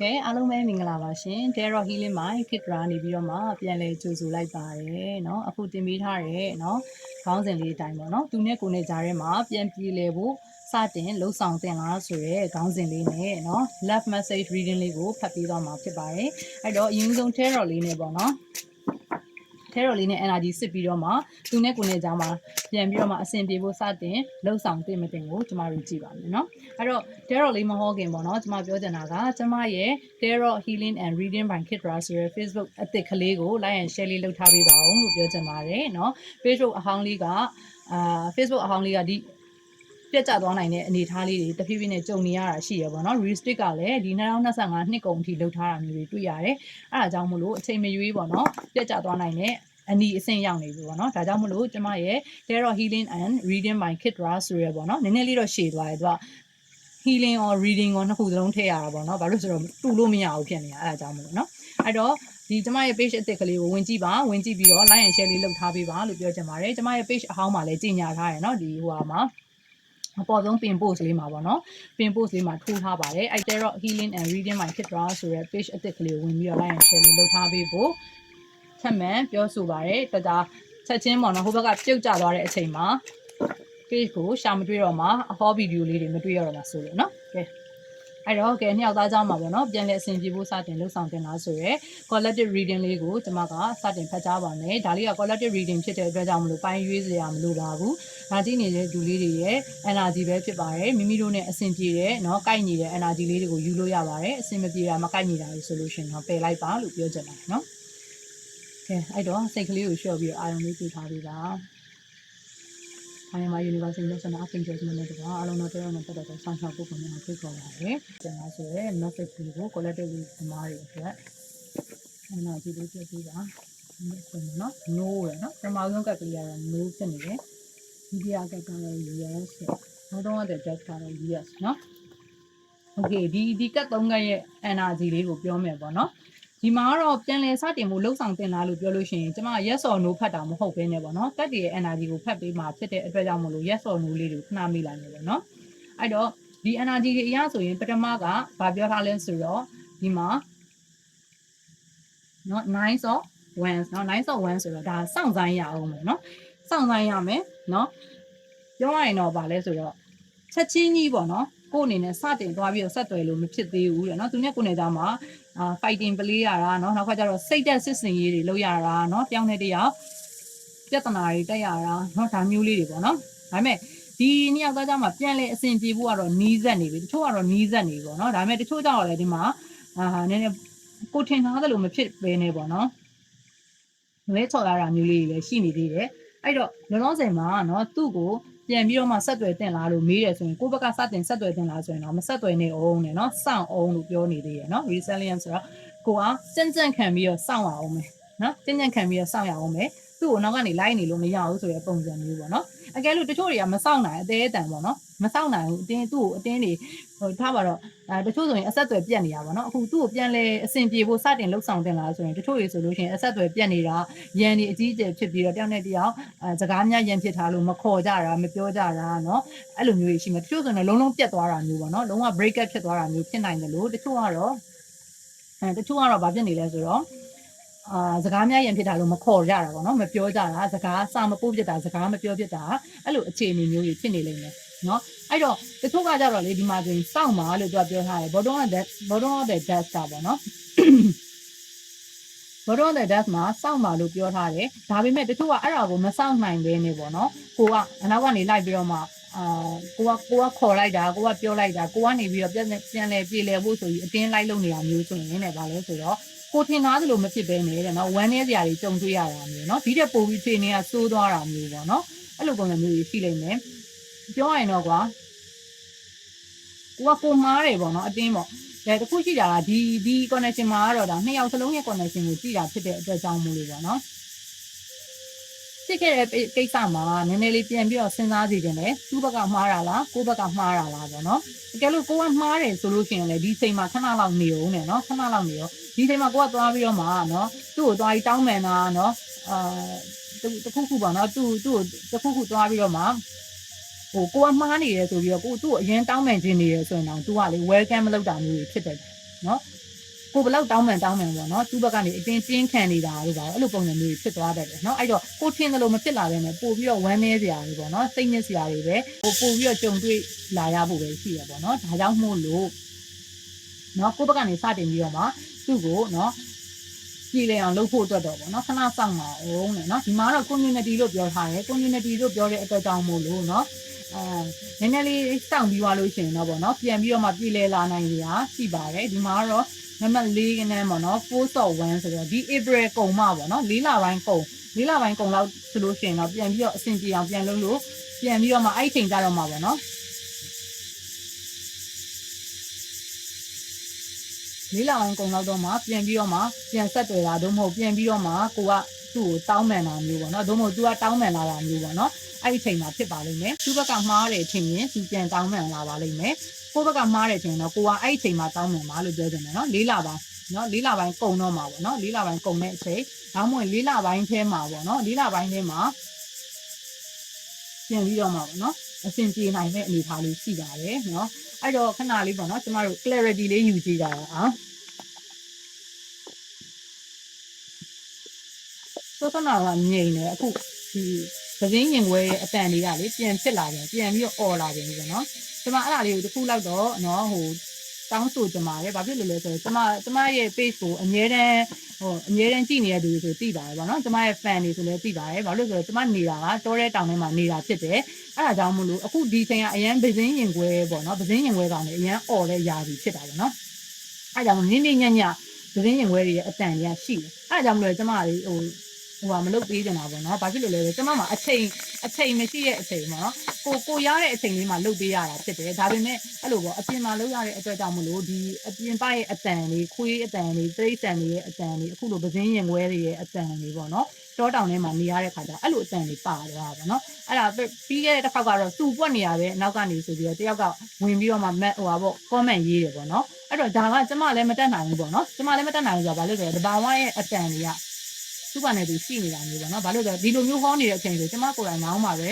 ကဲအားလုံးပဲမင်္ဂလာပါရှင် Terror Healing မှာ Kit Dra နေပြီးတော့မှပြန်လဲကြိုဆိုလိုက်ပါတယ်เนาะအခုတင်ပေးထားတဲ့เนาะခေါင်းစဉ်လေးအတိုင်းပေါ့เนาะသူနဲ့ကိုယ်နဲ့ကြားထဲမှာပြန်ပြေလဲဖို့စတင်လှုပ်ဆောင်တင်လားဆိုရဲခေါင်းစဉ်လေးနဲ့เนาะ love message reading လေးကိုဖတ်ပြီးတော့မှာဖြစ်ပါတယ်အဲ့တော့အရင်ဆုံး Terror လေးနဲ့ပေါ့เนาะ terror လေးနဲ့ energy စစ်ပြီးတော့မှသူနဲ့ကိုယ်နဲ့ကြားမှာပြန်ပြီးတော့မှအဆင်ပြေဖို့စတင်လှုပ်ဆောင်တင်မတင်ကိုကျမတို့ကြည့်ပါမယ်เนาะအဲ့တော့ terror လေးမဟုတ်ခင်ပေါ့เนาะကျမပြောချင်တာကကျမရဲ့ terror healing and reading by Kidra ဆိုရယ် Facebook အသစ်ကလေးကို like and share လေးလုပ်ထားပေးပါအောင်လို့ပြောချင်ပါတယ်เนาะ Facebook အဟောင်းလေးကအာ Facebook အဟောင်းလေးကဒီပြတ်ကျသွားနိုင်တဲ့အနေအထားလေးတွေတဖြည်းဖြည်းနဲ့ကြုံနေရတာရှိရပေါ့နော် restrict ကလည်းဒီ2025နှစ်ကုန်အထိလုပ်ထားတာမျိုးတွေတွေ့ရတယ်အဲဒါကြောင့်မို့လို့အချိန်မရွေးပေါ့နော်ပြတ်ကျသွားနိုင်တဲ့ အနီအဆင့်ရောက်နေပြီပေါ့နော်ဒါကြောင့်မို့လို့ကျမရဲ့ Tarot Healing and Reading by Kidra ဆိုရယ်ပေါ့နော်နည်းနည်းလေးတော့ရှည်သွားတယ်သူက healing or reading ကိုနှစ်ခုစလုံးထည့်ရတာပေါ့နော်ဘာလို့ဆိုတော့တူလို့မရဘူးဖြစ်နေတာအဲဒါကြောင့်မို့လို့နော်အဲ့တော့ဒီကျမရဲ့ page အသစ်ကလေးကိုဝင်ကြည့်ပါဝင်ကြည့်ပြီးတော့ like and share လေးလုပ်ထားပေးပါလို့ပြောချင်ပါတယ်ကျမရဲ့ page အဟောင်းမှာလည်းကြီးညာထားရယ်နော်ဒီဟိုဟာမှာအပေါ်ဆုံးပင် post လေးမှာပေါ့နော်ပင် post လေးမှာထိုးထားပါတယ်အဲ့ Tarot Healing and Reading by Kidra ဆိုရယ် page အသစ်ကလေးကိုဝင်ပြီးတော့ like and share လေးလုပ်ထားပေးဖို့ ထပ်မံပြောဆိုပါရယ်တဒါချက်ချင်းပေါ့နော်ဟိုဘက်ကပြုတ်ကျသွားတဲ့အချိန်မှာ page ကိုရှာမတွေ့တော့မှအဟောဗီဒီယိုလေးတွေမတွေ့ရတော့မှဆိုလို့နော်ကဲအဲ့တော့ကဲနှစ်ယောက်သားเจ้าမှာပေါ့နော်ပြန်လဲအဆင်ပြေဖို့စတင်လှုပ်ဆောင်တင်လားဆိုရယ် collective reading လေးကိုကျွန်မကစတင်ဖတ်ကြားပါမယ်ဒါလေးက collective reading ဖြစ်တဲ့အတွက်ကြောင့်မလို့ပိုင်းရွေးစရာမလိုပါဘူးဒါကြည့်နေတဲ့လူလေးတွေရဲ့ energy ပဲဖြစ်ပါတယ်မိမိတို့နဲ့အဆင်ပြေတဲ့เนาะကိုက်နေတဲ့ energy လေးတွေကိုယူလို့ရပါတယ်အဆင်မပြေတာမကိုက်နေတာလို့ဆိုလို့ရှိရင်တော့ပယ်လိုက်ပါလို့ပြောချင်ပါတယ်เนาะ ကဲအဲ့တော့စိတ်ကလေးကိုလျှော့ပြီးတော့အာရုံလေးပြထားပေးပါ I am a University National Architecture နဲ့တကွာအလုံးတော်တော်နဲ့ပတ်သက်တဲ့ဆောင်းချောက်ပုဂ္ဂိုလ်များကိုဖိတ်ခေါ်ပါတယ်။ကျွန်တော်ဆိုရဲ message ကို collective ဒီမားတွေအတွက်အဲ့တော့ဒီလိုပြပြပါဆိုနော် no ရယ်နော်ပထမဆုံးကက်ကလေးကတော့ no ဖြစ်နေတယ်။ဒီပြကက်ကလည်း yes နောက်တော့တဲ့ just ကတော့ yes နော်။ Okay ဒီဒီကက်သုံးကက်ရဲ့ energy လေးကိုပြောမယ်ပေါ့နော်။ ဒီမှာကတော့ပြန်လည်စတင်မှုလှုပ်ဆောင်တင်လားလို့ပြောလို့ရှိရင်ကျမ yes or no ဖတ်တာမဟုတ်ဘဲနဲ့ပေါ့နော်တက်တည်ရဲ့ energy ကိုဖတ်ပေးမှာဖြစ်တဲ့အတွက်ကြောင့်မလို့ yes or no လေးတွေကိုခဏမေးလိုက်နေပေါ့နော်အဲ့တော့ဒီ energy တွေအရဆိုရင်ပထမကဗာပြောထားလဲဆိုတော့ဒီမှာနော် nine of wands နော် nine of wands ဆိုတော့ဒါစောင့်ဆိုင်ရအောင်မယ်နော်စောင့်ဆိုင်ရမယ်နော်ပြောရရင်တော့ဗာလဲဆိုတော့ချက်ချင်းကြီးပေါ့နော်ကိုယ့်အနေနဲ့စတင်သွားပြီးတော့ဆက်သွယ်လို့မဖြစ်သေးဘူးတဲ့နော်သူနဲ့ကိုယ်နဲ့ကြားမှာ အာ fighting play ရတာเนาะနောက်ကကျတော့စိတ်သက်စစ်စင်ရေးတွေလုပ်ရတာเนาะတယောက်နဲ့တယောက်ပြဿနာတွေတက်ရတာเนาะဒါမျိုးလေးတွေပေါ့เนาะဒါပေမဲ့ဒီနှစ်ယောက်သားကြမှာပြန်လဲအဆင်ပြေဖို့ကတော့နီးစက်နေပြီတချို့ကတော့နီးစက်နေပြီပေါ့เนาะဒါပေမဲ့တချို့ကြတော့လည်းဒီမှာအာနည်းနည်းကိုထင်ထားသလိုမဖြစ်ပဲနေပေါ့เนาะလဲချော်ရတာမျိုးလေးတွေလည်းရှိနေသေးတယ်အဲ့တော့လောလောဆယ်မှာเนาะသူ့ကို ပြန်ပြီးတော့မှဆက်သွယ်တင်လာလို့မေးတယ်ဆိုရင်ကိုယ့်ဘက်ကစတင်ဆက်သွယ်တင်လာဆိုရင်တော့မဆက်သွယ်နေအောင်နဲ့နော်စောင့်အောင်လို့ပြောနေသေးတယ်နော် resilience ဆိုတော့ကိုကစင်စင်ခံပြီးတော့စောင့်ရအောင်မယ်နော်စင်စင်ခံပြီးတော့စောင့်ရအောင်မယ်သူ့ကိုနောက်ကနေလိုက်နေလို့မရဘူးဆိုတဲ့ပုံစံမျိုးပေါ့နော် အကယ်လို့တချို့တွေကမစောင့်နိုင်အသေးအတန်ပေါ့နော်မစောင့်နိုင်ဘူးအတင်းသူ့ကိုအတင်းတွေဟိုထားပါတော့အဲတချို့ဆိုရင်အဆက်အသွယ်ပြတ်နေတာပေါ့နော်အခုသူ့ကိုပြန်လဲအဆင်ပြေဖို့စတင်လှုပ်ဆောင်တင်လာဆိုရင်တချို့တွေဆိုလို့ရှိရင်အဆက်အသွယ်ပြတ်နေတာရန်တွေအကြီးအကျယ်ဖြစ်ပြီးတော့တယောက်နဲ့တယောက်အဲစကားများရန်ဖြစ်ထားလို့မခေါ်ကြတာမပြောကြတာနော်အဲ့လိုမျိုးတွေရှိမှာတချို့ဆိုရင်လုံးလုံးပြတ်သွားတာမျိုးပေါ့နော်လုံးဝ break up ဖြစ်သွားတာမျိုးဖြစ်နိုင်တယ်လို့တချို့ကတော့အဲတချို့ကတော့ဘာဖြစ်နေလဲဆိုတော့ အာစကားများရင်ဖြစ်တာလို့မခေါ်ကြတာပေါ့နော်မပြောကြတာစကားစာမပို့ဖြစ်တာစကားမပြောဖြစ်တာအဲ့လိုအခြေအနေမျိုးတွေဖြစ်နေလိမ့်မယ်နော်အဲ့တော့တချို့ကကြတော့လေဒီမှာဆိုရင်စောင့်ပါလို့သူကပြောထားတယ် bottom of that bottom of the desk တာပေါ့နော် bottom of the desk မှာစောင့်ပါလို့ပြောထားတယ်ဒါပေမဲ့တချို့ကအဲ့ဒါကိုမစောင့်နိုင်ဘဲနေပေါ့နော်ကိုကအနောက်ကနေလိုက်ပြီးတော့မှအာကိုကကိုကခေါ်လိုက်တာကိုကပြောလိုက်တာကိုကနေပြီးတော့ပြန်ပြန်လဲပြေလဲဖို့ဆိုပြီးအတင်းလိုက်လုပ်နေတာမျိုးဆိုရင်လည်းဗာလဲဆိုတော့ ကိုထင်သားသလိုမဖြစ်ဘဲနေတဲ့နော်ဝမ်းနေစရာတွေကြုံတွေ့ရတာမျိုးနော်ဒီတဲ့ပို့ပြီးခြေနေကစိုးသွားတာမျိုးပေါ့နော်အဲ့လိုပုံစံမျိုးကြီးရှိလိမ့်မယ်ပြောရရင်တော့ကွာကိုကကိုမားတယ်ပေါ့နော်အတင်းပေါ့ဒါတခုရှိတာကဒီဒီ connection မှာကတော့ဒါနှစ်ယောက်စလုံးရဲ့ connection ကိုကြည့်တာဖြစ်တဲ့အတွက်ကြောင့်မို့လို့ပေါ့နော်ဖြစ်ခဲ့တဲ့ကိစ္စမှာနည်းနည်းလေးပြန်ပြီးတော့စဉ်းစားကြည့်ကြတယ်သူ့ဘက်ကမှားတာလားကိုယ့်ဘက်ကမှားတာလားပေါ့နော်တကယ်လို့ကိုကမှားတယ်ဆိုလို့ရှိရင်လည်းဒီချိန်မှာခဏလောက်နေအောင်နဲ့နော်ခဏလောက်နေရော ဒီချိန်မှာကိုကသွားပြီးတော့မှနော်သူ့ကိုသွားပြီးတောင်းပန်တာနော်အာတခုခုပေါ့နော်သူ့သူ့တခုခုသွားပြီးတော့မှဟိုကိုကမှားနေတယ်ဆိုပြီးတော့ကိုသူ့ကိုအရင်တောင်းပန်ခြင်းနေတယ်ဆိုရင်တော့ तू ကလေ welcome မလုပ်တာမျိုးဖြစ်တယ်နော်ကိုဘယ်လောက်တောင်းမှန်တောင်းမှန်ပေါ့နော်သူ့ဘက်ကနေအတင်းပြင်းခံနေတာလို့ပါအဲ့လိုပုံစံမျိုးဖြစ်သွားတတ်တယ်နော်အဲ့တော့ကိုထင်းတယ်လို့မဖြစ်လာဘဲနဲ့ပို့ပြီးတော့ဝမ်းနည်းစရာတွေပေါ့နော်စိတ်ညစ်စရာတွေပဲဟိုပို့ပြီးတော့ကြုံတွေ့လာရဖို့ပဲရှိရပေါ့နော်ဒါကြောင့်မို့လို့ နော်ကိုယ့်ဘက်ကနေစတင်ပြီးတော့မှသူ့ကိုနော်ပြည်လည်အောင်လုပ်ဖို့အတွက်တော့ပေါ့နော်ခဏစောင့်ပါအောင်လေနော်ဒီမှာတော့ community လို့ပြောထားတယ် community လို့ပြောတဲ့အတွက်ကြောင့်မို့လို့နော်အဲနည်းနည်းလေးစောင့်ပြီးသွားလို့ရှိရင်တော့ပေါ့နော်ပြန်ပြီးတော့မှပြည်လည်လာနိုင်ရရှိပါတယ်ဒီမှာကတော့နံပါတ်၄ကနန်းပေါ့နော်4 of 1ဆိုတော့ဒီ April ကုန်မှပေါ့နော်၄လပိုင်းကုန်၄လပိုင်းကုန်လောက်ဆိုလို့ရှိရင်တော့ပြန်ပြီးတော့အဆင်ပြေအောင်ပြန်လုပ်လို့ပြန်ပြီးတော့မှအဲ့ချိန်ကြတော့မှာပေါ့နော် လေးလာအောင်ကုန်တော့တော့မှပြန်ပြီးတော့မှပြန်ဆက်တွေ့တာတို့မဟုတ်ပြန်ပြီးတော့မှကိုကသူ့ကိုတောင်းပန်တာမျိုးပေါ့နော်တို့မဟုတ်သူကတောင်းပန်လာတာမျိုးပေါ့နော်အဲ့ဒီချိန်မှာဖြစ်ပါလိမ့်မယ်သူ့ဘက်ကမှားတယ်ထင်ရင်သူပြန်တောင်းပန်လာပါလိမ့်မယ်ကိုယ့်ဘက်ကမှားတယ်ထင်ရင်တော့ကိုကအဲ့ဒီချိန်မှာတောင်းပန်ပါလို့ပြောတယ်နော်လေးလာပိုင်းနော်လေးလာပိုင်းကုန်တော့မှာပေါ့နော်လေးလာပိုင်းကုန်တဲ့အချိန်ဒါမှမဟုတ်လေးလာပိုင်းထဲမှာပေါ့နော်လေးလာပိုင်းထဲမှာပြန်ပြီးတော့မှာပေါ့နော်အဆင်ပြေနိုင်တဲ့အနေအထားလေးရှိပါတယ်နော် အဲ့တော့ခဏလေးပေါ့နော်ကျမတို့ clarity လေးယူကြည့်ကြရအောင်စောစနာကငြိမ်တယ်အခုဒီပစင်းရင်ခွဲရဲ့အတန်လေးကလေပြန်ဖြစ်လာပြန်ပြန်ပြီးတော့អော်လာပြန်ပြီပေါ့နော်ကျမအဲ့ဒါလေးကိုတစ်ခုလောက်တော့နော်ဟို တောင်းဆိုကြမှာလေဘာဖြစ်လို့လဲဆိုတော့ကျမကျမရဲ့ page ကိုအမြဲတမ်းဟိုအမြဲတမ်းကြည့်နေတဲ့သူတွေဆိုသိပါတယ်ဗောနော်ကျမရဲ့ fan တွေဆိုလည်းသိပါတယ်ဘာလို့လဲဆိုတော့ကျမနေတာကတောတဲ့တောင်ထဲမှာနေတာဖြစ်တယ်အဲ့ဒါကြောင့်မလို့အခုဒီချိန်ကအရန်ပစင်းရင်ခွဲပေါ့နော်ပစင်းရင်ခွဲကောင်လည်းအရန်អော်တဲ့ຢာကြီးဖြစ်တာဗောနော်အဲ့ဒါကြောင့်နင်းနေညံ့ညံ့ပစင်းရင်ခွဲတွေရဲ့အတန်တွေကရှိတယ်အဲ့ဒါကြောင့်မလို့ကျမကလေဟို ဟိုကမလုပ်ပေးကြတာပေါ့နော်။ဘာဖြစ်လို့လဲဆိုကျမမှာအချိန်အချိန်မရှိတဲ့အချိန်ပေါ့နော်။ကိုကိုရတဲ့အချိန်လေးမှာလုပ်ပေးရတာဖြစ်တယ်။ဒါပေမဲ့အဲ့လိုပေါ့အပြင်မှာလုပ်ရတဲ့အတွက်ကြောင့်မလို့ဒီအပြင်ပရဲ့အတန်လေးခွေးအတန်လေးတိရစ္ဆာန်တွေရဲ့အတန်လေးအခုလိုပစင်းရင်ခွဲတွေရဲ့အတန်လေးပေါ့နော်။တောတောင်ထဲမှာနေရတဲ့ခါကျအဲ့လိုအတန်လေးပါသွားတာပေါ့နော်။အဲ့ဒါပြီးခဲ့တဲ့တစ်ခါကတော့စူပွက်နေရပဲနောက်ကနေဆိုပြီးတော့တယောက်ကဝင်ပြီးတော့မှမက်ဟိုပါပေါ့ comment ရေးတယ်ပေါ့နော်။အဲ့တော့ဒါကကျမလည်းမတက်နိုင်ဘူးပေါ့နော်။ကျမလည်းမတက်နိုင်ဘူးဆိုတာဘာလို့လဲဆိုတော့တဘာဝရဲ့အတန်လေးက သူ့ဘာနဲ့သူရှိနေတာမျိုးပေါ့နော်။ဘာလို့လဲဆိုတော့ဒီလိုမျိုးဟောနေတဲ့အချိန်ဆိုကျမကိုယ်တိုင်နောင်းပါပဲ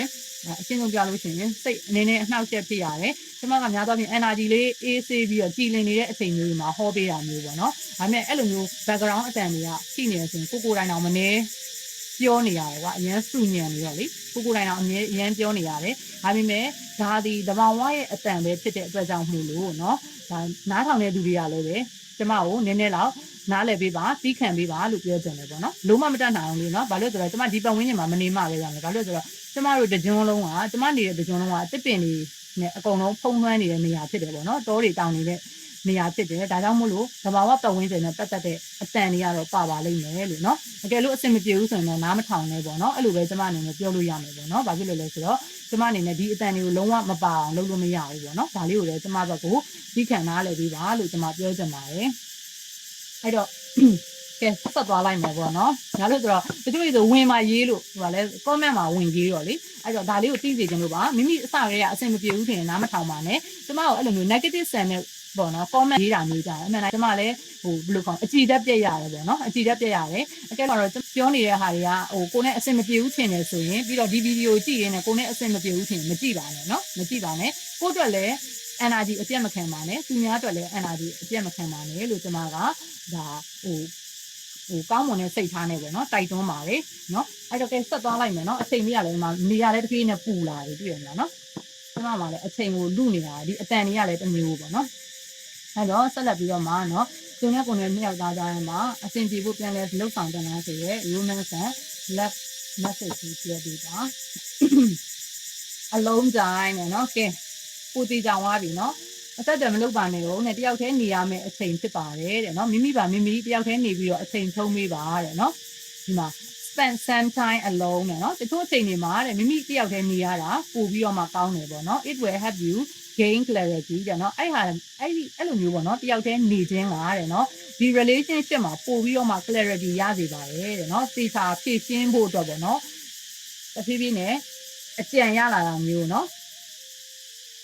အရှင်းဆုံးပြလို့ရှိရင်စိတ်အနေနဲ့အနှောက်အယှက်ဖြစ်ရတယ်။ကျမကများသောအားဖြင့် energy လေးအေးဆေးပြီးတော့ကြည်လင်နေတဲ့အချိန်မျိုးတွေမှာဟောပေးတာမျိုးပေါ့နော်။ဒါပေမဲ့အဲ့လိုမျိုး background အတန်တွေကရှိနေဆိုရင်ကိုကိုယ်တိုင်တော့မနေပြောနေရတယ်ကွာအရင်စုညံနေတော့လေကိုကိုယ်တိုင်တော့အမြဲအရင်ပြောနေရတယ်။ဒါပေမဲ့ဒါဒီတဘာဝရဲ့အတန်ပဲဖြစ်တဲ့အတွက်ကြောင့်မို့လို့နော်။ဒါနားထောင်တဲ့သူတွေကလည်းပဲ ကျမကိုနည်းနည်းတော့နားလည်ပေးပါပြီးခံပေးပါလို့ပြောကြတယ်ပေါ့နော်လုံးဝမတတ်နိုင်အောင်လေနော်ဘာလို့လဲဆိုတော့ကျမဒီပတ်ဝန်းကျင်မှာမနေမှပဲရမယ်ဘာလို့လဲဆိုတော့ကျမတို့တကြွန်းလုံးကကျမနေတဲ့တကြွန်းလုံးကတစ်ပင်တွေနဲ့အကုန်လုံးဖုံးလွှမ်းနေတဲ့နေရာဖြစ်တယ်ပေါ့နော်တောတွေတောင်နေတဲ့ နေရာဖြစ်တယ်ဒါကြောင့်မို့လို့သဘာဝပတ်ဝန်းကျင်နဲ့ပတ်သက်တဲ့အတန်တွေကတော့ပါပါလိမ့်မယ်လို့နော်အကယ်လို့အဆင်မပြေဘူးဆိုရင်တော့နားမထောင်နဲ့ပေါ့နော်အဲ့လိုပဲကျမအနေနဲ့ပြောလို့ရမယ်ပေါ့နော်ဘာဖြစ်လို့လဲဆိုတော့ကျမအနေနဲ့ဒီအတန်တွေကိုလုံးဝမပါအောင်လုပ်လို့မရဘူးပေါ့နော်ဒါလေးကိုလည်းကျမဘက်ကိုပြီးခံနားလည်ပေးပါလို့ကျမပြောချင်ပါတယ်အဲ့တော့ကဲဆက်သွားလိုက်မယ်ပေါ့နော်။ဒါလို့ဆိုတော့တချို့တွေဆိုဝင်มาရေးလို့ဟိုကလည်း comment မှာဝင်ရေးတော့လေ။အဲ့တော့ဒါလေးကိုသိစေချင်လို့ပါမိမိအစကတည်းကအဆင်မပြေဘူးထင်ရင်နားမထောင်ပါနဲ့။ကျမတို့အဲ့လိုမျိုး negative send နဲ့ ပေါ့နော် comment ရေးတာမျိုးကြတယ်။အမှန်တမ်းကျမလည်းဟိုဘယ်လိုခေါ်အကြည်တက်ပြက်ရတယ်ပေါ့နော်။အကြည်တက်ပြက်ရတယ်။အကဲတော့ပြောနေတဲ့ဟာတွေကဟိုကိုနဲ့အဆင်မပြေဘူးထင်တယ်ဆိုရင်ပြီးတော့ဒီဗီဒီယိုကြည့်ရင်းနဲ့ကိုနဲ့အဆင်မပြေဘူးထင်ရင်မကြည့်ပါနဲ့နော်။မကြည့်ပါနဲ့။ကိုယ့်အတွက်လည်း energy အပြတ်မခံပါနဲ့သူများအတွက်လည်း energy အပြတ်မခံပါနဲ့လို့ကျွန်မကဒါဟိုဟိုကောင်းမွန်တဲ့စိတ်ထားနဲ့ပဲเนาะတိုက်တွန်းပါတယ်เนาะအဲ့တော့ကဲဆက်သွားလိုက်မယ်เนาะအချိန်လေးကလည်းဒီမှာနေရာလည်းတစ်ပြေးနဲ့ပူလာတယ်တွေ့ရမလားเนาะကျွန်မကလည်းအချိန်ကိုလူနေတာဒီအတန်တွေကလည်းတစ်မျိုးပေါ့เนาะ အဲ့တော့ဆက်လက်ပြီးတော့မှနော်သူနဲ့ကိုယ်နဲ့မြောက်သားသားမှာအဆင်ပြေဖို့ပြန်လဲလှုပ်ဆောင်တန်းဆိုရဲ romance and love message ကိုပြောပေးပါအလုံးတိုင်းနဲ့နော်ကဲပူတီကြောင်ဝါပြီနော်အသက်တမလုပ်ပါနဲ့တော့နဲ့တယောက်တည်းနေရမယ့်အချိန်ဖြစ်ပါတယ်တဲ့နော်မိမိပါမိမိတယောက်တည်းနေပြီးတော့အချိန်ထုံးပေးပါတဲ့နော်ဒီမှာ spend some time alone နဲ့နော်တချို့အချိန်တွေမှာတဲ့မိမိတယောက်တည်းနေရတာပို့ပြီးတော့မှကောင်းတယ်ပေါ့နော် it will help you gain clarity တဲ့နော်အဲ့ဟာအဲ့ဒီအဲ့လိုမျိုးပေါ့နော်တယောက်တည်းနေခြင်းလားတဲ့နော်ဒီ relationship မှာပို့ပြီးတော့မှ clarity ရစေပါတယ်တဲ့နော်သေချာဖြည့်ရှင်းဖို့အတွက်ပေါ့နော်တဖြည်းဖြည်းနဲ့အကြံရလာတာမျိုးနော်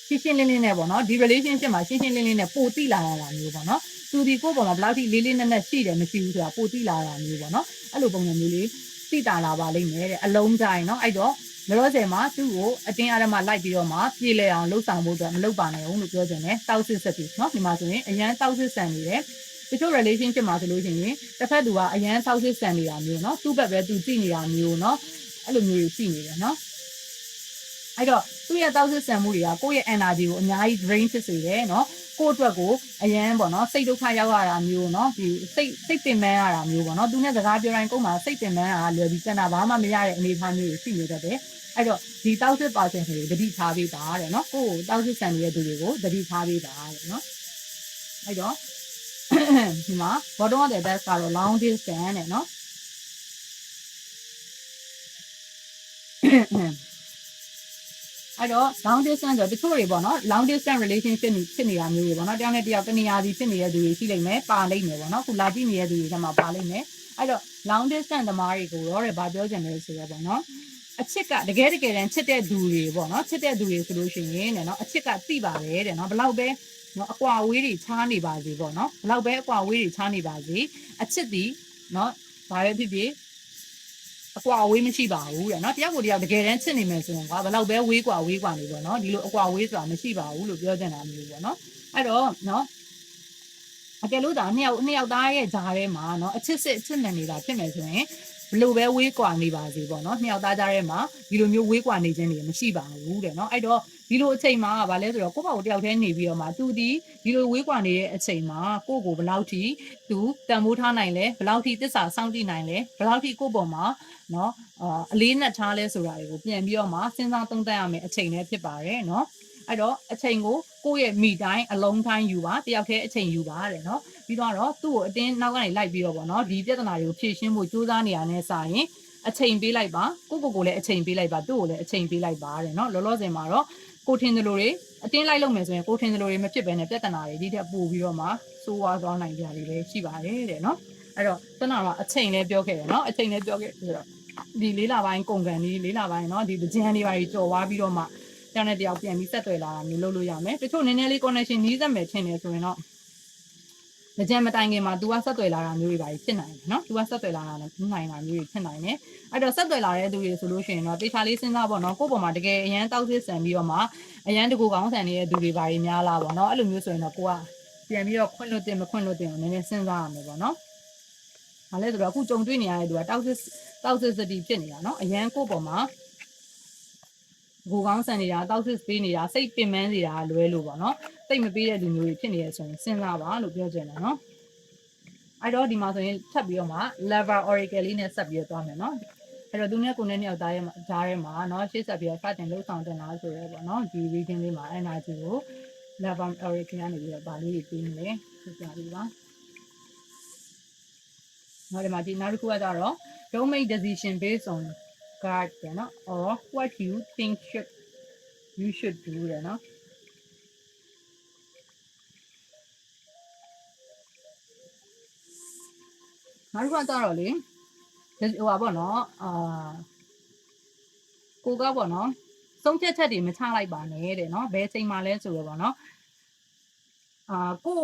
ရှင်းရှင်းလင်းလင်းနဲ့ပေါ့နော်ဒီ relationship မှာရှင်းရှင်းလင်းလင်းနဲ့ပိုတိလာတာမျိုးပေါ့နော်သူဒီကိုယ့်ပေါ်မှာဘယ်လောက်ထိလေးလေးနက်နက်ရှိတယ်မရှိဘူးဆိုတာပိုတိလာတာမျိုးပေါ့နော်အဲ့လိုပုံစံမျိုးလေးသိတာလာပါလိမ့်မယ်တဲ့အလုံးတိုင်းเนาะအဲ့တော့ လောလောဆယ်မှာသူ့ကိုအတင်းအဓမ္မလိုက်ပြီးတော့မှပြေလည်အောင်လှုပ်ဆောင်ဖို့အတွက်မလုပ်ပါနဲ့ဘူးလို့ပြောချင်တယ်တောက်စစ်ဆက်ပြီးเนาะဒီမှာဆိုရင်အရန်တောက်စစ်ဆန်နေတယ်တချို့ relationship မှာဆိုလို့ရှိရင်တစ်ဖက်သူကအရန်တောက်စစ်ဆန်နေတာမျိုးเนาะသူ့ဘက်ပဲသူကြည့်နေတာမျိုးเนาะအဲ့လိုမျိုးကြီးရှိနေတယ်เนาะအဲ့တော့သူ့ရဲ့တောက်စစ်ဆန်မှုတွေကကိုယ့်ရဲ့ energy ကိုအများကြီး drain ဖြစ်စေတယ်เนาะ ကိုယ့်အတွက်ကိုအရန်ပေါ့နော်စိတ်ဒုက္ခရောက်ရတာမျိုးနော်ဒီစိတ်စိတ်ပင်ပန်းရတာမျိုးပေါ့နော်သူနဲ့စကားပြောတိုင်းကိုယ်မှာစိတ်ပင်ပန်းရတာလွယ်ပြီးစံတာဘာမှမရတဲ့အနေအထားမျိုးကိုရှိနေတတ်တယ်အဲ့တော့ဒီ1000%တွေကိုတတိထားပေးပါတဲ့နော်ကိုယ်1000%ဆန်နေတဲ့သူတွေကိုတတိထားပေးပါတဲ့နော်အဲ့တော့ဒီမှာ bottom of the best ကတော့ long distance နဲ့နော် အဲ့တော့ long distance ဆိုတချို့တွေပေါ့နော် long distance relationship နေဖြစ်နေတာမျိုးတွေပေါ့နော်တယောက်နဲ့တယောက်တနေရာစီဖြစ်နေတဲ့သူတွေရှိလိမ့်မယ်ပါလိမ့်မယ်ပေါ့နော်ခုလာကြည့်နေတဲ့သူတွေကမှပါလိမ့်မယ်အဲ့တော့ long distance သမားတွေကိုတော့တဲ့ဘာပြောချင်လဲဆိုတော့ပေါ့နော်အချစ်ကတကယ်တကယ်တမ်းချစ်တဲ့သူတွေပေါ့နော်ချစ်တဲ့သူတွေဆိုလို့ရှိရင်တဲ့နော်အချစ်ကသိပါတယ်တဲ့နော်ဘလောက်ပဲနော်အကွာဝေးတွေချားနေပါစေပေါ့နော်ဘလောက်ပဲအကွာဝေးတွေချားနေပါစေအချစ်ဒီနော်ဘာပဲဖြစ်ဖြစ် အကွာအဝေးမရှိပါဘူးတဲ့เนาะတယောက်ကိုတယောက်တကယ်တမ်းချစ်နေမယ်ဆိုရင်ကွာဘယ်လောက်ပဲဝေးกว่าဝေးกว่าနေပေါ့เนาะဒီလိုအကွာဝေးဆိုတာမရှိပါဘူးလို့ပြောချင်တာမျိုးပေါ့เนาะအဲ့တော့เนาะအကယ်လို့ဒါနှစ်ယောက်နှစ်ယောက်သားရဲ့ဂျားထဲမှာเนาะအချစ်စစ်အချစ်မှန်နေတာဖြစ်မယ်ဆိုရင်ဘယ်လိုပဲဝေးกว่าနေပါစေပေါ့เนาะနှစ်ယောက်သားကြားထဲမှာဒီလိုမျိုးဝေးกว่าနေခြင်းတွေမရှိပါဘူးတဲ့เนาะအဲ့တော့ ဒီလိုအချိန်မှာဗာလဲဆိုတော့ကိုယ့်ဘာကိုတယောက်တည်းနေပြီးတော့မှသူဒီဒီလိုဝေးကွာနေတဲ့အချိန်မှာကိုယ့်ကိုဘယ်လောက်ထိသူတန်ဖိုးထားနိုင်လဲဘယ်လောက်ထိသစ္စာစောင့်တည်နိုင်လဲဘယ်လောက်ထိကိုယ့်ပေါ်မှာနော်အလေးနက်ထားလဲဆိုတာတွေကိုပြန်ပြီးတော့မှစဉ်းစားသုံးသပ်ရမယ်အချိန်လည်းဖြစ်ပါတယ်နော်အဲ့တော့အချိန်ကိုကိုယ့်ရဲ့မိတိုင်းအလုံးတိုင်းယူပါတယောက်တည်းအချိန်ယူပါတဲ့နော်ပြီးတော့သူ့ကိုအတင်းနောက်ကနေလိုက်ပြီးတော့ဗောနော်ဒီပြဿနာတွေကိုဖြေရှင်းဖို့ကြိုးစားနေရတဲ့စာရင်အချိန်ပေးလိုက်ပါကိုကိုကိုလည်းအချိန်ပေးလိုက်ပါသူ့ကိုလည်းအချိန်ပေးလိုက်ပါတဲ့နော်လောလောဆယ်မှာတော့ ကိုထင်သလိုတွေအတင်းလိုက်လုပ်မယ်ဆိုရင်ကိုထင်သလိုတွေမဖြစ်ဘဲနဲ့ပြဿနာတွေဒီထက်ပိုပြီးတော့မှစိုးဝါးသွားနိုင်ကြတွေလည်းရှိပါတယ်တဲ့နော်အဲ့တော့ခုနကအချိန်လည်းပြောခဲ့တယ်နော်အချိန်လည်းပြောခဲ့ဆိုတော့ဒီလေးလာပိုင်းကုန်ကန်လေးလေးလာပိုင်းနော်ဒီကြံတွေပါကြီးကြော်ဝါးပြီးတော့မှတယောက်နဲ့တယောက်ပြန်ပြီးဆက်သွယ်လာတာမျိုးလုပ်လို့ရမယ်တချို့နည်းနည်းလေး connection နီးစက်မယ်ထင်တယ်ဆိုရင်တော့ ကြံမတိုင်ခင်မှာ तू ကဆက်သွယ်လာတာမျိုးတွေပါဖြစ်နိုင်တယ်เนาะ तू ကဆက်သွယ်လာတာလည်းနိုင်တာမျိုးတွေဖြစ်နိုင်တယ်အဲ့တော့ဆက်သွယ်လာတဲ့သူတွေဆိုလို့ရှိရင်တော့တေချာလေးစဉ်းစားပေါ့နော်ကိုယ့်ပေါ်မှာတကယ်အရန်တောက်စစ်ဆန်ပြီးတော့မှအရန်တကူကောင်းဆန်နေတဲ့သူတွေပါကြီးများလားပေါ့နော်အဲ့လိုမျိုးဆိုရင်တော့ကိုကပြန်ပြီးတော့ခွင့်လွတ်တင်မခွင့်လွတ်တင်ကိုနည်းနည်းစဉ်းစားရမယ်ပေါ့နော်။ဒါလည်းဆိုတော့အခုကြုံတွေ့နေရတဲ့သူကတောက်စစ်တောက်စစ်စတီဖြစ်နေတာနော်အရန်ကိုယ့်ပေါ်မှာကိုကောင်းဆန်နေတာတောက်စစ်ပေးနေတာစိတ်ပင်ပန်းနေတာလွဲလို့ပေါ့နော်စိ တ်မပေးတဲ့လူမျိုးတွေဖြစ်နေရဆိုရင်စဉ်းစားပါလို့ပြောချင်တယ်နော်အဲ့တော့ဒီမှာဆိုရင်ထပ်ပြီးတော့မှ lever oracle လေးနဲ့ဆက်ပြီးတော့သွားမယ်နော်အဲ့တော့သူနဲ့ကိုနဲ့နှစ်ယောက်သားရဲ့ဂျားထဲမှာเนาะရှေ့ဆက်ပြီးတော့စတင်လှုပ်ဆောင်တင်လာဆိုရဲပေါ့เนาะဒီ region လေးမှာ energy ကို lever oracle ကနေပြီးတော့ဗာလေးတွေပြီးနေတယ်ပြပြပြီးပါနောက်ဒီမှာဒီနောက်တစ်ခုကကြတော့ don't make decision based on God တဲ့เนาะ or what you think should you should do တဲ့เนาะ နောက်တစ်ခုကကြတော့လေဟိုပါပေါ့နော်အာကိုကပေါ့နော်ဆုံးဖြတ်ချက်တွေမချလိုက်ပါနဲ့တဲ့နော်ဘယ်ချိန်မှလဲဆိုတော့ပေါ့နော်အာကို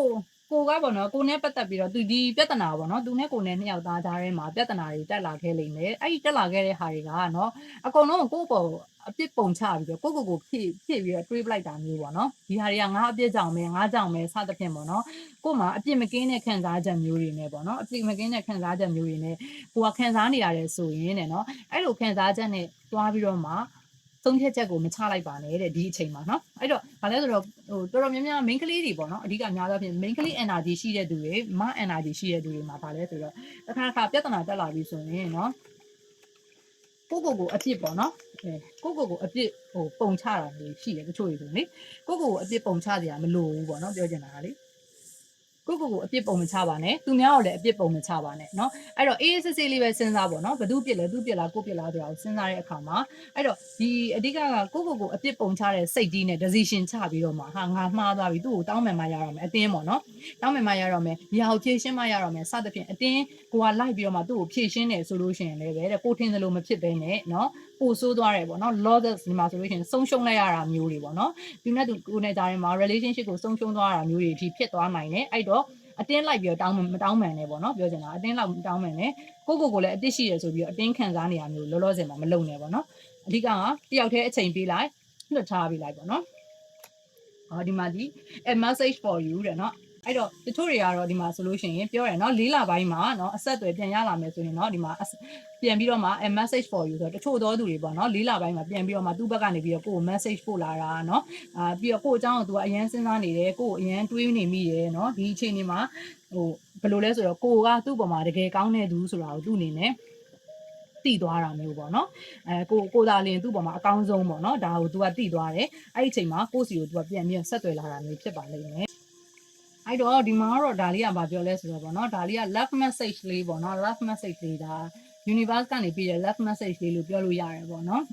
ကိုကပေါ့နော်ကိုနဲ့ပတ်သက်ပြီးတော့သူဒီပြဿနာပေါ့နော်သူနဲ့ကိုနဲ့နှစ်ယောက်သားကြားထဲမှာပြဿနာတွေတက်လာခဲ့လိမ့်မယ်အဲ့ဒီတက်လာခဲ့တဲ့ဟာတွေကနော်အကုန်လုံးကိုယ့်ပေါ်အပြစ်ပုံချပြီးတော့ကိုကိုကိုဖြည့်ဖြည့်ပြီးတော့တွေးပလိုက်တာမျိုးပေါ့နော်ဒီဟာတွေကငါအပြစ်ကြောင့်ပဲငါကြောင့်ပဲစသဖြင့်ပေါ့နော်ကို့မှာအပြစ်မကင်းတဲ့ခံစားချက်မျိုးတွေနဲ့ပေါ့နော်အပြစ်မကင်းတဲ့ခံစားချက်မျိုးတွေနဲ့ကိုကခံစားနေရတယ်ဆိုရင်တဲ့နော်အဲ့လိုခံစားချက်နဲ့တွားပြီးတော့မှ သုံးဖြတ်ချက်ကိုမချလိုက်ပါနဲ့တဲ့ဒီအချိန်မှာเนาะအဲ့တော့ဗာလဲဆိုတော့ဟိုတော်တော်များများ main ကလေးတွေပေါ့เนาะအဓိကများသောဖြင့် main ကလေး energy ရှိတဲ့သူတွေမ energy ရှိတဲ့သူတွေမှာဗာလဲဆိုတော့တစ်ခါတစ်ခါပြဿနာတက်လာပြီဆိုရင်เนาะကိုကိုကိုအပြစ်ပေါ့နော်အဲကိုကိုကိုအပြစ်ဟိုပုံချတာမျိုးရှိတယ်တချို့တွေဆိုလေကိုကိုကိုအပြစ်ပုံချစရာမလိုဘူးပေါ့နော်ပြောချင်တာကလေ ကိုကိုကိုအပြစ်ပုံမချပါနဲ့သူများကိုလည်းအပြစ်ပုံမချပါနဲ့เนาะအဲ့တော့အေးအေးဆေးဆေးလေးပဲစဉ်းစားပေါ့နော်ဘသူပြစ်လဲသူပြစ်လားကိုပြစ်လားဆိုတာကိုစဉ်းစားတဲ့အခါမှာအဲ့တော့ဒီအဓိကကကိုကိုကိုအပြစ်ပုံချတဲ့စိတ်ကြီးနဲ့ decision ချပြီးတော့မှဟာငါမှားသွားပြီသူ့ကိုတောင်းမယ်မှရတော့မယ်အတင်းပေါ့နော်တောင်းမယ်မှရတော့မယ်ဒီဟာကိုဖြည့်ရှင်းမှရတော့မယ်စသဖြင့်အတင်းကိုကလိုက်ပြီးတော့မှသူ့ကိုဖြည့်ရှင်းတယ်ဆိုလို့ရှိရင်လည်းပဲတဲ့ကိုထင်သလိုမဖြစ်ဘဲနဲ့เนาะ ပိုဆိုးသွားတယ်ပေါ့နော် losses ဒီမှာဆိုလို့ရှိရင်ဆုံးရှုံးလိုက်ရတာမျိုးတွေပေါ့နော်ဒီနဲ့သူကိုနဲ့ကြားထဲမှာ relationship ကိုဆုံးရှုံးသွားတာမျိုးတွေအထိဖြစ်သွားနိုင်တယ်အဲ့တော့အတင်းလိုက်ပြီးတော့တောင်းမတောင်းမှန်နဲ့ပေါ့နော်ပြောချင်တာအတင်းလောက်တောင်းမှန်နဲ့ကိုကိုကိုလည်းအတစ်ရှိရဆိုပြီးတော့အတင်းခံစားနေရမျိုးလောလောဆယ်မှာမလုံနဲ့ပေါ့နော်အဓိကကတယောက်တည်းအချိန်ပေးလိုက်လွတ်ထားပေးလိုက်ပေါ့နော်ဟောဒီမှာဒီ a message for you တဲ့နော် အဲ့တော့တချို့တွေကတော့ဒီမှာဆိုလို့ရှိရင်ပြောရနော်လေးလပိုင်းမှာနော်အဆက်အသွယ်ပြန်ရလာမယ်ဆိုရင်နော်ဒီမှာအစပြန်ပြီးတော့မှ a message for you ဆိုတော့တချို့သောသူတွေပေါ့နော်လေးလပိုင်းမှာပြန်ပြီးတော့မှသူ့ဘက်ကနေပြီးတော့ကိုယ်ကို message ပို့လာတာနော်အာပြီးတော့ကိုယ့်အကြောင်းကိုသူကအရင်စဉ်းစားနေတယ်ကိုယ့်ကိုအရင်တွေးနေမိတယ်နော်ဒီအချိန်ဒီမှာဟိုဘယ်လိုလဲဆိုတော့ကိုကသူ့ပေါ်မှာတကယ်ကောင်းတဲ့သူဆိုတာကိုသူ့အနေနဲ့တည်သွားတာမျိုးပေါ့နော်အဲကိုကိုသာလင်သူ့ပေါ်မှာအကောင်းဆုံးပေါ့နော်ဒါကို तू ကတည်သွားတယ်အဲ့ဒီအချိန်မှာကိုယ့်စီကို तू ကပြန်ပြီးဆက်သွယ်လာတာမျိုးဖြစ်ပါလိမ့်မယ် အဲ့တော့ဒီမှာကတော့ဒါလေးကဘာပြောလဲဆိုတော့ဗောနော်ဒါလေးက love message လေးပေါ့နော် love message လေးဒါ universe ကနေပြီးတဲ့ love message လေးလို့ပြောလို့ရတယ်ပေါ့နော်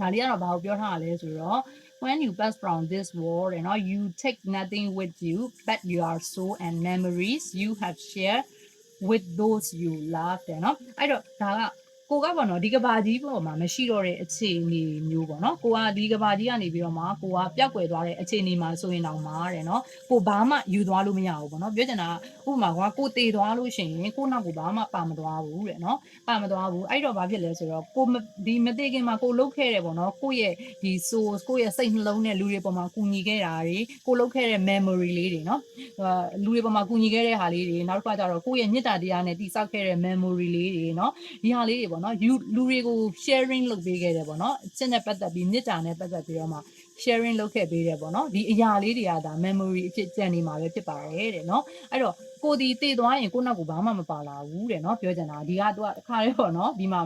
ဒါလေးကတော့ဘာကိုပြောထားတာလဲဆိုတော့ when you pass from this world you know you take nothing with you but your soul and memories you have shared with those you love တဲ့เนาะအဲ့တော့ဒါက ကိုကပေါ့နော်ဒီကဘာကြီးပေါ်မှာမရှိတော့တဲ့အခြေအနေမျိုးပေါ့နော်ကိုကဒီကဘာကြီးကနေပြီးတော့မှကိုကပျောက်ကွယ်သွားတဲ့အခြေအနေမှာဆိုရင်တော့မှာတဲ့နော်ကိုဘာမှယူသွားလို့မရဘူးပေါ့နော်ပြောချင်တာကဥပမာကကိုတေသွားလို့ရှိရင်ကိုနောက်ကိုဘာမှပါမသွားဘူးတဲ့နော်ပါမသွားဘူးအဲ့တော့ဘာဖြစ်လဲဆိုတော့ကိုမဒီမသေးခင်မှာကိုလုတ်ခဲ့တယ်ပေါ့နော်ကိုရဲ့ဒီ source ကိုရဲ့စိတ်နှလုံးနဲ့လူတွေပေါ်မှာကူညီခဲ့တာတွေကိုလုတ်ခဲ့တဲ့ memory လေးတွေနော်ဟိုလူတွေပေါ်မှာကူညီခဲ့တဲ့ဟာလေးတွေနောက်တစ်ခါကျတော့ကိုရဲ့မေတ္တာတရားနဲ့တိစောက်ခဲ့တဲ့ memory လေးတွေနော်ဒီဟာလေးတွေပေါ့နော်ယူလူတွေကို sharing လုပ်ပေးခဲ့တယ်ပေါ့နော်အချက်နဲ့ပတ်သက်ပြီးမေတ္တာနဲ့ပတ်သက်ပြီးတော့မှ sharing လုပ်ခဲ့ပေးတယ်ပေါ့နော်ဒီအရာလေးတွေကဒါ memory အဖြစ်ကျန်နေမှာပဲဖြစ်ပါတယ်တဲ့နော်အဲ့တော့ကိုဒီတည်သွားရင်ကိုနောက်ကိုဘာမှမပါလာဘူးတဲ့နော်ပြောချင်တာဒီကသူကတစ်ခါလေးပေါ့နော်ဒီမှာ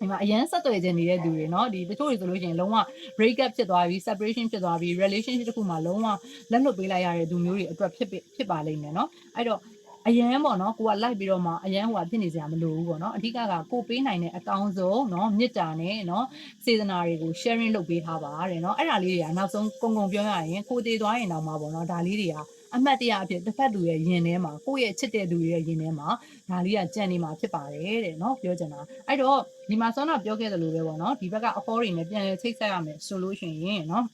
ဒီမှာအရန်ဆက်သွယ်ခြင်းနေတဲ့သူတွေเนาะဒီတချို့တွေဆိုလို့ရှိရင်လုံးဝ break up ဖြစ်သွားပြီ separation ဖြစ်သွားပြီ relationship တစ်ခုမှာလုံးဝလက်လွတ်ပေးလိုက်ရတဲ့သူမျိုးတွေအတွက်ဖြစ်ဖြစ်ပါလိမ့်မယ်เนาะအဲ့တော့ အရန်ပေါ့နော်ကိုကလိုက်ပြီးတော့မှအရန်ဟိုကဖြစ်နေစရာမလိုဘူးပေါ့နော်အဓိကကကိုပေးနိုင်တဲ့အကောင်းဆုံးเนาะမေတ္တာနဲ့เนาะစေတနာတွေကို sharing လုပ်ပေးထားပါတဲ့เนาะအဲ့ဒါလေးတွေကနောက်ဆုံးကုံကုံပြောရရင်ကိုတည်သွားရင်တော့မှပေါ့နော်ဒါလေးတွေကအမှတ်တရအဖြစ်တစ်ဖက်သူရဲ့ယင်ထဲမှာကိုယ့်ရဲ့ချစ်တဲ့သူရဲ့ယင်ထဲမှာဒါလေးကကြံ့နေမှာဖြစ်ပါတယ်တဲ့เนาะပြောချင်တာအဲ့တော့ဒီမှာဆောနာပြောခဲ့သလိုပဲပေါ့နော်ဒီဘက်ကအဖောတွေနဲ့ပြန်လဲချိတ်ဆက်ရမယ်ဆိုလို့ရှိရင်เนาะ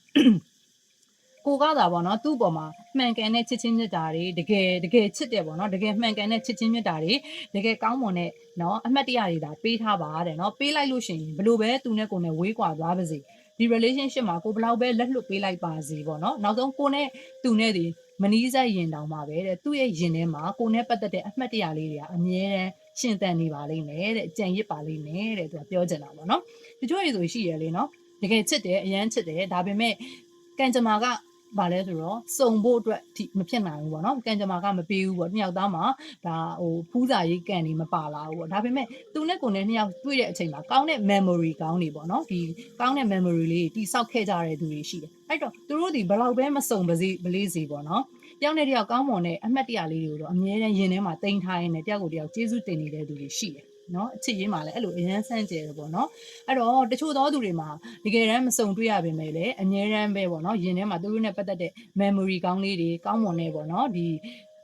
ကိုကသာပေါ့နော်သူ့ပေါ်မှာမှန်ကန်တဲ့ချစ်ချင်းမြတ်တာတွေတကယ်တကယ်ချစ်တယ်ပေါ့နော်တကယ်မှန်ကန်တဲ့ချစ်ချင်းမြတ်တာတွေတကယ်ကောင်းမွန်တဲ့နော်အမှတ်တရတွေဒါပေးထားပါတဲ့နော်ပေးလိုက်လို့ရှိရင်ဘလို့ပဲသူနဲ့ကိုယ်နဲ့ဝေးကွာသွားပါစေဒီ relationship မှာကိုဘလောက်ပဲလက်လွတ်ပေးလိုက်ပါစေပေါ့နော်နောက်ဆုံးကိုနဲ့သူနဲ့ဒီမနီးစပ်ရင်တောင်မှပဲတဲ့သူ့ရဲ့ရင်ထဲမှာကိုနဲ့ပတ်သက်တဲ့အမှတ်တရလေးတွေကအမြဲတမ်းရှင်သန်နေပါလိမ့်မယ်တဲ့ကြံရစ်ပါလိမ့်မယ်တဲ့သူကပြောချင်တာပေါ့နော်တချို့တွေဆိုရှိရလေနော်တကယ်ချစ်တယ်အရန်ချစ်တယ်ဒါပေမဲ့ကံကြမ္မာက ဘာလဲဆိုတော့စုံဖို့အတွက်ဒီမဖြစ်နိုင်ဘူးပေါ့နော်ကံကြမ္မာကမပေးဘူးပေါ့နှစ်ယောက်သားမှာဒါဟိုဖူးစာရေးကံနေမပါလာဘူးပေါ့ဒါပေမဲ့သူနဲ့ကိုယ်နဲ့နှစ်ယောက်တွေ့တဲ့အချိန်မှာကောင်းတဲ့ memory ကောင်းနေပေါ့နော်ဒီကောင်းတဲ့ memory လေးတိစောက်ခဲ့ကြတဲ့သူတွေရှိတယ်အဲ့တော့သူတို့ဒီဘလောက်ပဲမစုံပါစေမလေးစေပေါ့နော်တယောက်နဲ့တယောက်ကောင်းမွန်တဲ့အမှတ်တရလေးတွေကိုတော့အမြဲတမ်းရင်ထဲမှာတင်ထားရင်းနဲ့တယောက်ကိုတယောက်ကျေးဇူးတင်နေတဲ့သူတွေရှိတယ် နော်အချစ်ရင်းမှာလည်းအဲ့လိုအရန်ဆန့်ကျဲတယ်ပေါ့နော်အဲ့တော့တချို့သောသူတွေမှာတကယ်တမ်းမစုံတွေ့ရပေမဲ့လည်းအငြင်းရမ်းပဲပေါ့နော်ယင်ထဲမှာသူတို့နဲ့ပတ်သက်တဲ့ memory ကောင်းလေးတွေကောင်းမွန်နေပေါ့နော်ဒီ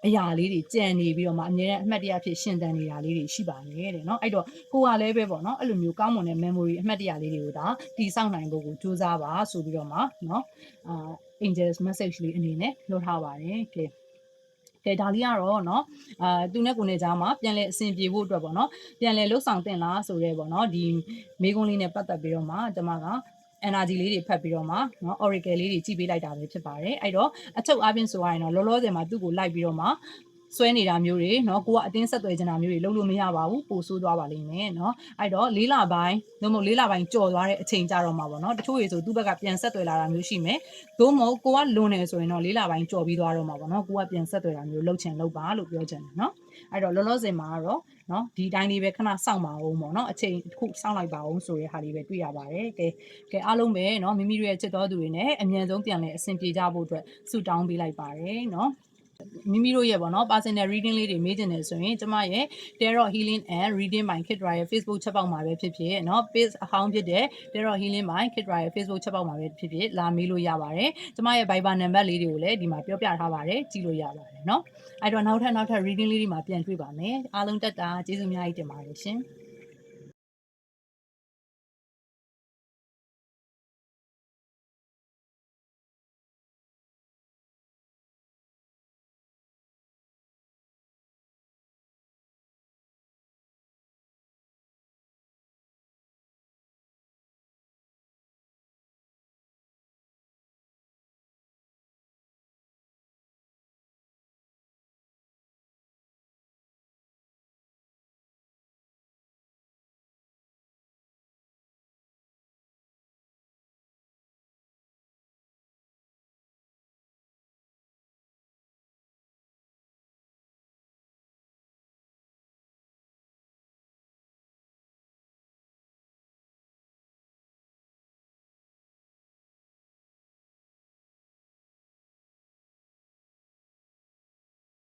အရာလေးတွေကြံနေပြီးတော့မှအမြဲတမ်းအမှတ်တရဖြစ်ရှင်သန်နေတာလေးတွေရှိပါတယ်တဲ့เนาะအဲ့တော့ကိုကလည်းပဲပေါ့เนาะအဲ့လိုမျိုးကောင်းမွန်တဲ့ memory အမှတ်တရလေးတွေကိုဒါတီးဆောက်နိုင်ဖို့ကိုစူးစမ်းပါဆိုပြီးတော့မှเนาะအာ angels message လေးအနေနဲ့လွှတ်ထားပါတယ်ကဲ ကဲဒါလေးကတော့เนาะအာသူနဲ့ကိုနဲ့ကြားမှာပြန်လဲအဆင်ပြေဖို့အတွက်ပေါ့เนาะပြန်လဲလှုပ်ဆောင်တင်လားဆိုရဲပေါ့เนาะဒီမိကုန်းလေးနဲ့ပတ်သက်ပြီးတော့မှကျွန်မက energy လေးတွေဖတ်ပြီးတော့မှเนาะ oracle လေးတွေကြည့်ပေးလိုက်တာပဲဖြစ်ပါတယ်အဲ့တော့အချုပ်အပြင်ဆိုရရင်တော့လောလောဆယ်မှာသူ့ကိုလိုက်ပြီးတော့မှ ဆွဲနေတာမျိုးတွေเนาะကိုကအတင်းဆက်သွယ်ချင်တာမျိုးတွေလုပ်လို့မရပါဘူးပို့ဆိုးသွားပါလိမ့်မယ်เนาะအဲ့တော့လေးလပိုင်းသို့မဟုတ်လေးလပိုင်းကြော်သွားတဲ့အချိန်ကြတော့မှာပေါ့เนาะတချို့ရေဆိုသူ့ဘက်ကပြန်ဆက်သွယ်လာတာမျိုးရှိမယ်သို့မဟုတ်ကိုကလွန်နေဆိုရင်တော့လေးလပိုင်းကြော်ပြီးသွားတော့မှာပေါ့เนาะကိုကပြန်ဆက်သွယ်တာမျိုးလုပ်ချင်လုပ်ပါလို့ပြောချင်တယ်เนาะအဲ့တော့လောလောဆယ်မှာကတော့เนาะဒီတိုင်းလေးပဲခဏစောင့်ပါအောင်ပေါ့เนาะအချိန်တစ်ခုစောင့်လိုက်ပါအောင်ဆိုတဲ့ဟာလေးပဲတွေ့ရပါတယ်ကဲကဲအားလုံးပဲเนาะမိမိတို့ရဲ့ချစ်တော်သူတွေနဲ့အမြန်ဆုံးပြန်လဲအဆင်ပြေကြဖို့အတွက်ဆုတောင်းပေးလိုက်ပါတယ်เนาะ မိမိတို့ရဲ့ပေါ့နော် personal reading လေးတွေမေးချင်တယ်ဆိုရင်ကျမရဲ့ Tarot Healing and Reading by Kidra ရဲ့ Facebook ချက်ပေါက်မှာပဲဖြစ်ဖြစ်เนาะ page အဟောင်းဖြစ်တဲ့ Tarot Healing by Kidra ရဲ့ Facebook ချက်ပေါက်မှာပဲဖြစ်ဖြစ်လာမေးလို့ရပါတယ်ကျမရဲ့ Viber number လေးတွေကိုလည်းဒီမှာပြောပြထားပါတယ်ကြည့်လို့ရပါတယ်เนาะအဲ့တော့နောက်ထပ်နောက်ထပ် reading လေးတွေမှာပြန်တွေ့ပါမယ်အားလုံးတက်တာကျေးဇူးအများကြီးတင်ပါတယ်ရှင်